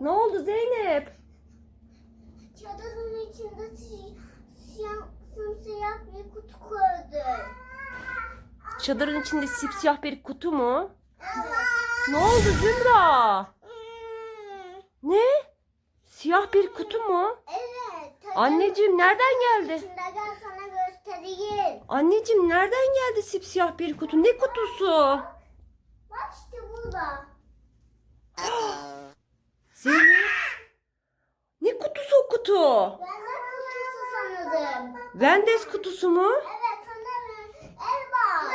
Ne oldu Zeynep? Çadırın içinde si- siyah, simsiyah bir kutu koydum. Çadırın içinde sipsiyah bir kutu mu? Ne oldu Zümra? Hmm, Ne? Siyah bir kutu mu? Evet. Anneciğim nereden geldi? içinde gel sana göstereyim. Anneciğim nereden geldi sipsiyah bir kutu? Ne kutusu? Bak işte burada. Zeynep. Ne kutusu o kutu? Ben de kutusu sanırım. Vendes kutusu mu? Evet sanırım. Elma.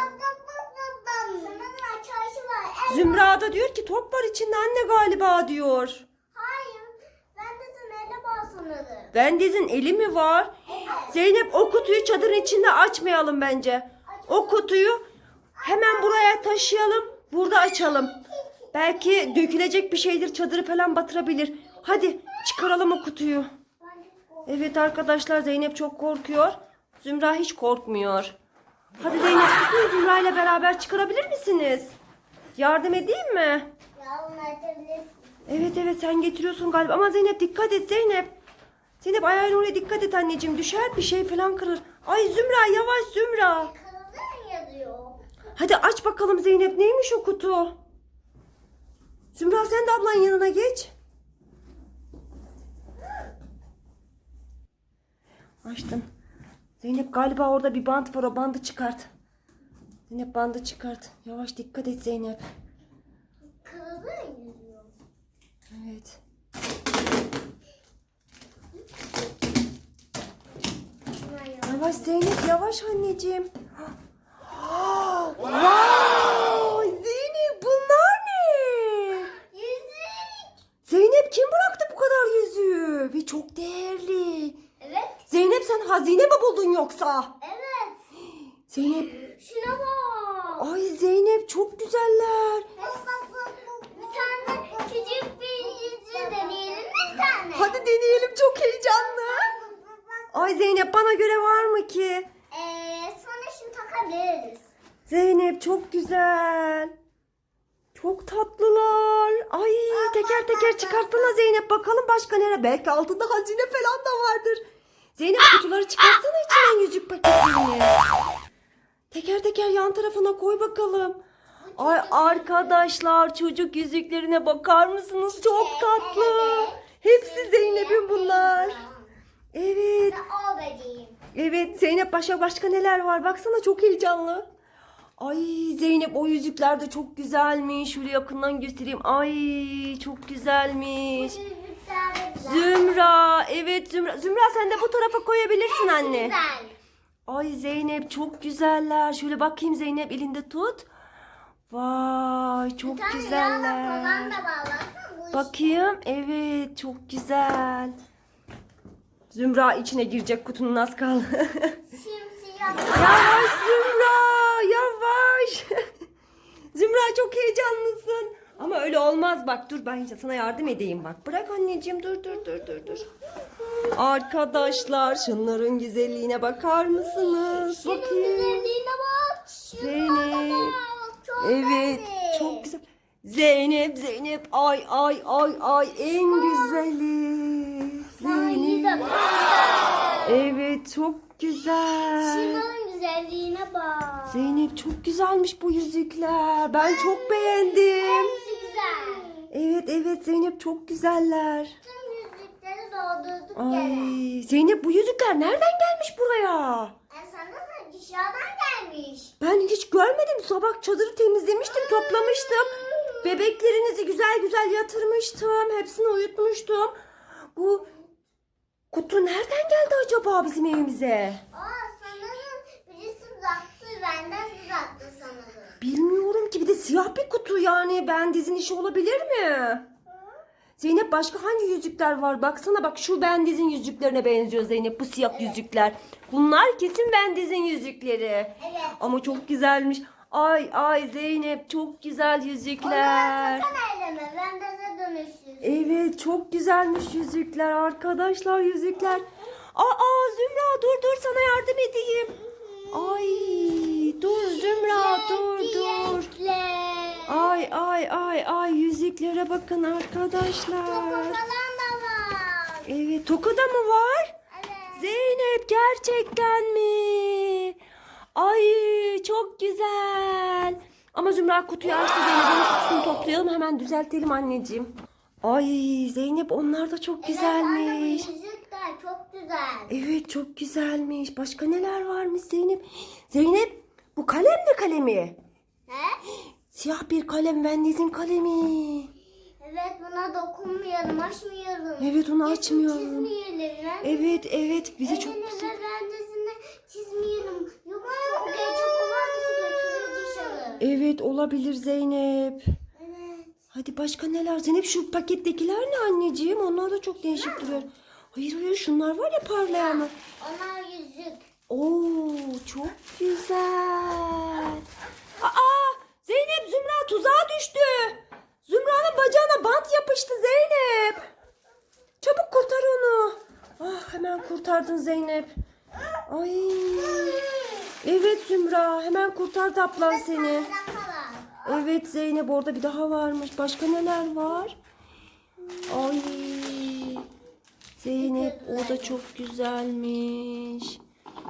Sanırım çarşı var. Elma. Zümra da diyor ki top var içinde anne galiba diyor. Hayır. Ben de sana elma sanırım. Vendes'in eli mi var? Zeynep o kutuyu çadırın içinde açmayalım bence. O kutuyu hemen buraya taşıyalım. Burada açalım. Belki dökülecek bir şeydir çadırı falan batırabilir. Hadi çıkaralım o kutuyu. Evet arkadaşlar Zeynep çok korkuyor. Zümra hiç korkmuyor. Hadi Zeynep kutuyu Zümra ile beraber çıkarabilir misiniz? Yardım edeyim mi? Evet evet sen getiriyorsun galiba ama Zeynep dikkat et Zeynep. Zeynep ayağın oraya dikkat et anneciğim düşer bir şey falan kırır. Ay Zümra yavaş Zümra. Hadi aç bakalım Zeynep neymiş o kutu? Zümra sen de ablanın yanına geç. Açtım. Zeynep galiba orada bir bant var o bandı çıkart. Zeynep bandı çıkart. Yavaş dikkat et Zeynep. Yazıyor. Evet. Yavaş Zeynep yavaş anneciğim. Vay Zeynep bunlar ne? Yüzük. Zeynep kim bıraktı bu kadar yüzüğü? Ve çok değerli. Evet. Zeynep sen hazine mi buldun yoksa? Evet. Zeynep. Şuna bak. Ay Zeynep çok güzeller. Bak bak bak. Bir tane küçük bir yüzüğü deneyelim mi bir tane? Hadi deneyelim çok heyecanlı. Ay Zeynep bana göre var mı ki? Ee, sonra şunu takabiliriz. Zeynep çok güzel. Çok tatlılar. Ay teker teker çıkartsana Zeynep bakalım başka nere. Belki altında hazine falan da vardır. Zeynep kutuları çıkarsana içinden yüzük paketlerini. Teker teker yan tarafına koy bakalım. Ay arkadaşlar çocuk yüzüklerine bakar mısınız? Çok tatlı. Hepsi Zeynep'in bunlar. Evet. Evet Zeynep başka başka neler var? Baksana çok heyecanlı. Ay Zeynep o yüzükler de çok güzelmiş. Şöyle yakından göstereyim. Ay çok güzelmiş. Zümra. Evet Zümra. Zümra sen de bu tarafa koyabilirsin anne. Güzel. Ay Zeynep çok güzeller. Şöyle bakayım Zeynep elinde tut. Vay çok Bir tane yağla güzeller. falan da bağlansın. Bu iş- Bakayım. Evet çok güzel. Zümra içine girecek kutunun az kaldı. Simsiyah. Yavaş Zümra. Zümra çok heyecanlısın. Ama öyle olmaz bak dur ben sana yardım edeyim bak. Bırak anneciğim dur dur dur dur dur. Arkadaşlar şunların güzelliğine bakar mısınız? Şunun Bakayım. güzelliğine bak. Zeynep. Evet çok güzel. Zeynep Zeynep ay ay ay ay en güzeli. Zeynep. Evet çok güzel. Şunun güzelliğine bak. Zeynep çok güzelmiş bu yüzükler. Ben çok beğendim. Hepsi güzel. Evet evet Zeynep çok güzeller. Tüm yüzükleri doldurduk Ay gene. Zeynep bu yüzükler nereden gelmiş buraya? E sana da dışarıdan gelmiş. Ben hiç görmedim. Sabah çadırı temizlemiştim, toplamıştım. Bebeklerinizi güzel güzel yatırmıştım. Hepsini uyutmuştum. Bu kutu nereden geldi acaba bizim evimize? Aa sanırım birisi uzattı benden uzattı sanırım. Bilmiyorum ki bir de siyah bir kutu yani. Ben dizin işi olabilir mi? Zeynep başka hangi yüzükler var? Baksana bak şu bendizin yüzüklerine benziyor Zeynep bu siyah yüzükler. Bunlar kesin bendizin yüzükleri. Evet. Ama çok güzelmiş. Ay ay Zeynep çok güzel yüzükler. Evet çok güzelmiş yüzükler arkadaşlar yüzükler. Aa Zümra dur dur sana yardım edeyim. Ay dur Zümra dur dur. Ay ay ay ay yüzüklere bakın Toka arkadaşlar. falan da var. Evet toka da mı var? Evet. Zeynep gerçekten mi? Ay çok güzel. Ama Zümra kutuyu açtı Zeynep'in kutusunu toplayalım hemen düzeltelim anneciğim. Ay Zeynep onlar da çok güzelmiş. Evet, çok güzel. Evet çok güzelmiş. Başka neler varmış Zeynep? Zeynep bu kalem mi kalemi? He? Siyah bir kalem Wendiz'in kalemi. Evet buna dokunmayalım, açmayalım. Evet onu Resim açmıyorum. Çizmeyelim. Evet evet bize çok Elini güzel. ve bendesini çizmeyelim. Yoksa o gerçek olan bizi götürür dışarı. Evet olabilir Zeynep. Evet. Hadi başka neler? Zeynep şu pakettekiler ne anneciğim? Onlar da çok değişik duruyor. Hayır hayır şunlar var ya parlayanlar. Onlar. Oo çok güzel. Aa Zeynep Zümra tuzağa düştü. Zümra'nın bacağına bant yapıştı Zeynep. Çabuk kurtar onu. Ah hemen kurtardın Zeynep. Ay. Evet Zümra hemen kurtardı ablan seni. Evet Zeynep orada bir daha varmış. Başka neler var? Ay. Zeynep o da çok güzelmiş.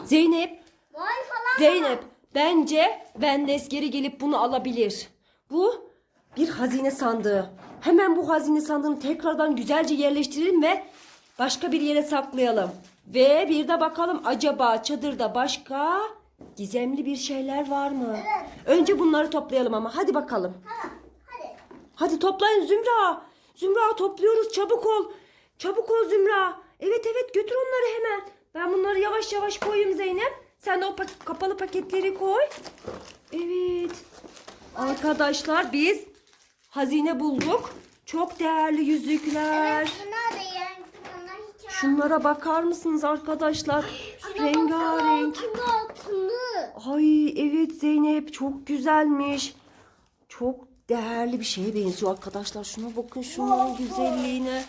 Zeynep, Boy falan Zeynep bence Vendes geri gelip bunu alabilir. Bu bir hazine sandığı. Hemen bu hazine sandığını tekrardan güzelce yerleştirelim ve başka bir yere saklayalım. Ve bir de bakalım acaba çadırda başka gizemli bir şeyler var mı? Evet. Önce bunları toplayalım ama hadi bakalım. Tamam. Hadi. Hadi toplayın Zümra. Zümra topluyoruz çabuk ol. Çabuk ol Zümra. Evet evet götür onları hemen. Ben bunları yavaş yavaş koyayım Zeynep. Sen de o pak- kapalı paketleri koy. Evet. Arkadaşlar biz hazine bulduk. Çok değerli yüzükler. Evet bunlar da yani bunlar hiç Şunlara bakar mısınız arkadaşlar? Şuna Rengarenk. baksana. Ay evet Zeynep çok güzelmiş. Çok değerli bir şeye benziyor arkadaşlar. Şuna bakın şunun güzelliğine.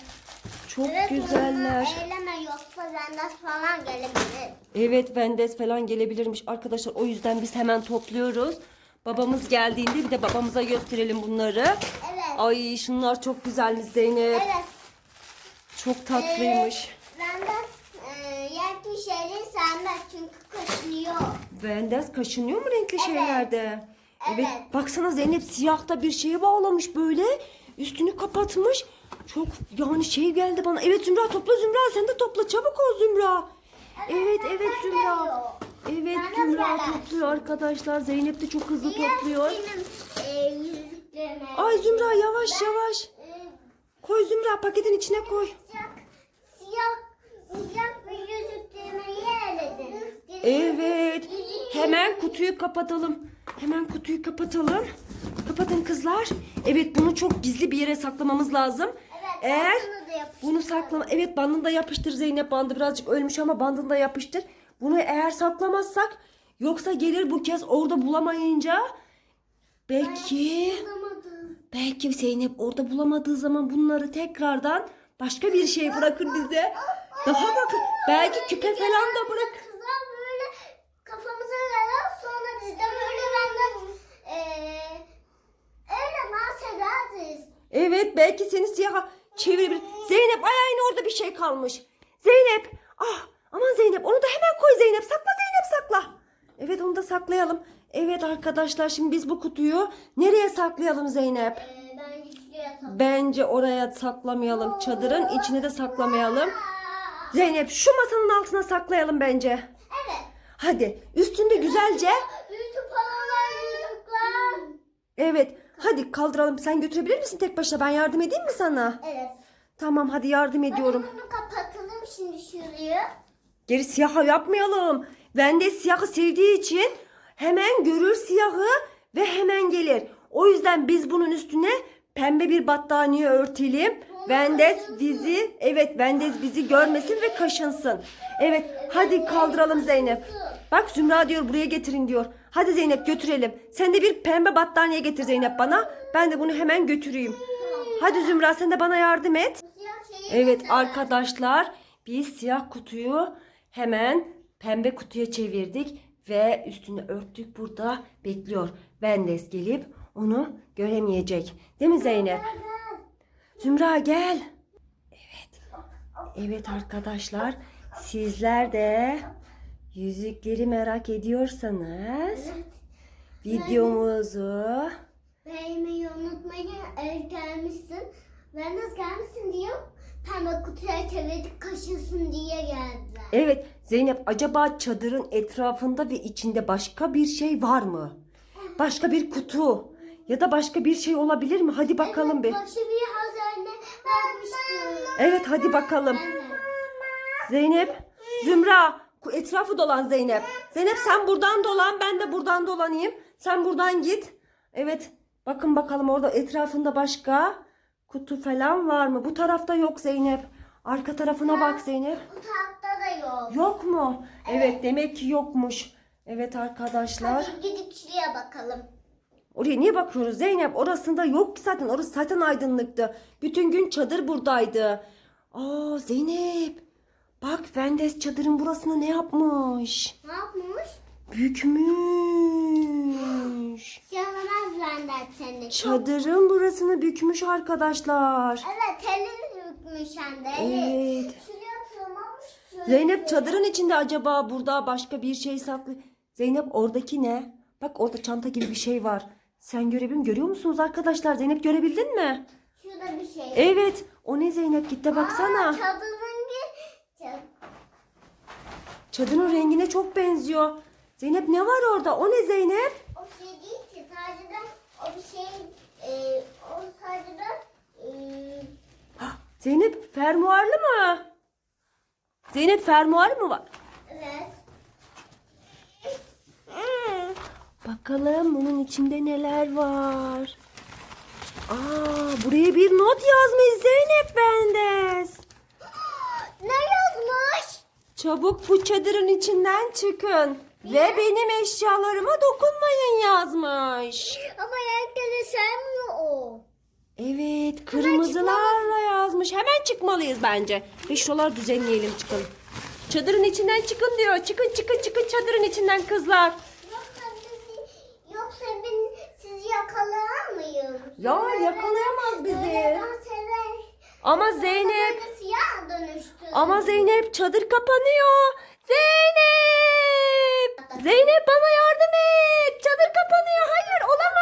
Çok Evet, güzeller. yoksa vendas falan gelebilir. Evet Vendes falan gelebilirmiş arkadaşlar. O yüzden biz hemen topluyoruz. Babamız geldiğinde bir de babamıza gösterelim bunları. Evet. Ay şunlar çok güzelmiş Zeynep. Evet. Çok tatlıymış. Vendas e, renkli şeyleri sevmez çünkü kaşınıyor. Vendes kaşınıyor mu renkli şeylerde? Evet. Evet. Baksana Zeynep siyahta bir şeye bağlamış böyle. Üstünü kapatmış. Çok yani şey geldi bana. Evet Zümra topla Zümra sen de topla çabuk ol Zümra. Evet evet Zümra. Evet Zümra topluyor arkadaşlar. Zeynep de çok hızlı topluyor. E. Ay Zümra yavaş yavaş. E, Koy Zümra paketin içine koy. Evet. Hemen kutuyu kapatalım. Hemen kutuyu kapatalım. Kapatın kızlar. Evet bunu çok gizli bir yere saklamamız lazım. Eğer altını da yapıştır. bunu saklama evet bandını da yapıştır Zeynep bandı birazcık ölmüş ama bandını da yapıştır. Bunu eğer saklamazsak yoksa gelir bu kez orada bulamayınca belki belki Zeynep orada bulamadığı zaman bunları tekrardan başka bir şey bırakır bize. Daha bakın belki küpe falan da bırak. Kızlar böyle kafamıza verer sonra biz de böyle benden eee öyle. Evet belki seni siyaha çevirebilir. Zeynep ayağına orada bir şey kalmış. Zeynep ah aman Zeynep onu da hemen koy Zeynep sakla Zeynep sakla. Evet onu da saklayalım. Evet arkadaşlar şimdi biz bu kutuyu nereye saklayalım Zeynep? Eee ben şuraya tak- Bence oraya saklamayalım. Çadırın içine de saklamayalım. Zeynep şu masanın altına saklayalım bence. Evet. Hadi üstünde güzelce. Yüzük paralar yüzükler. Evet hadi kaldıralım. Sen götürebilir misin tek başına? Ben yardım edeyim mi sana? Evet. Tamam hadi yardım ediyorum. Bunu kapatalım şimdi şuraya. Geri siyah yapmayalım. Vende siyahı sevdiği için hemen görür siyahı ve hemen gelir. O yüzden biz bunun üstüne pembe bir battaniye örtelim. Vendes bizi, evet Vendes bizi görmesin ve kaşınsın. Evet, hadi kaldıralım Zeynep. Bak Zümra diyor buraya getirin diyor. Hadi Zeynep götürelim. Sen de bir pembe battaniye getir Zeynep bana. Ben de bunu hemen götüreyim. Hadi Zümra sen de bana yardım et. Evet arkadaşlar biz siyah kutuyu hemen pembe kutuya çevirdik ve üstünü örttük burada bekliyor. Vendes gelip onu göremeyecek. Değil mi Zeynep? Zümra gel. Evet. Evet arkadaşlar. Sizler de yüzükleri merak ediyorsanız videomuzu Beğenmeyi unutmayın. Eğer gelmişsin. Ben nasıl gelmişsin diyor. Pembe kutuya çevirdik kaşınsın diye geldiler. Evet Zeynep acaba çadırın etrafında ve içinde başka bir şey var mı? Başka bir kutu ya da başka bir şey olabilir mi? Hadi bakalım bir. evet, Başı bir hazine vermiştim. Evet hadi bakalım. Evet. Zeynep, Zümra etrafı dolan Zeynep. Zeynep sen buradan dolan ben de buradan dolanayım. Sen buradan git. Evet bakın bakalım orada etrafında başka kutu falan var mı? Bu tarafta yok Zeynep. Arka tarafına bak Zeynep. Bu tarafta da yok. Yok mu? Evet demek ki yokmuş. Evet arkadaşlar. Hadi gidip şuraya bakalım. Oraya niye bakıyoruz Zeynep? Orasında yok ki zaten. Orası zaten aydınlıktı. Bütün gün çadır buradaydı. Aa Zeynep. Bak Vendes çadırın burasına ne yapmış? Ne yapmış? Bükmüş. Yalamaz benden seni. Çadırın burasını bükmüş arkadaşlar. Evet elini bükmüş hem de. Evet. Şuraya tırmanmış. şöyle. Zeynep çadırın içinde acaba burada başka bir şey saklı. Zeynep oradaki ne? Bak orada çanta gibi bir şey var. Sen görebilir mi? Görüyor musunuz arkadaşlar? Zeynep görebildin mi? Şurada bir şey. Evet. O ne Zeynep? Git de baksana. Aa, çadırın Çadırın rengine çok benziyor. Zeynep ne var orada? O ne Zeynep? O şey değil ki sadece o bir şey e, o sadece e, Zeynep fermuarlı mı? Zeynep fermuar mı var? evet. Bakalım bunun içinde neler var. Aa, buraya bir not yazmış Zeynep Bendes. Ne yazmış? Çabuk bu çadırın içinden çıkın. Ve benim eşyalarıma dokunmayın yazmış. Ama renkleri sevmiyor o. Evet kırmızılarla yazmış. Hemen çıkmalıyız bence. Ve şuralar düzenleyelim çıkalım. Çadırın içinden çıkın diyor. Çıkın çıkın çıkın çadırın içinden kızlar. Yoksa bizi, yoksa ben sizi yakalayar mıyım? Ya, yakalayamaz bizi. eder. Ama Zeynep siyah dönüştü. Ama Zeynep çadır kapanıyor. Zeynep! Zeynep bana yardım et. Çadır kapanıyor. Hayır olamaz.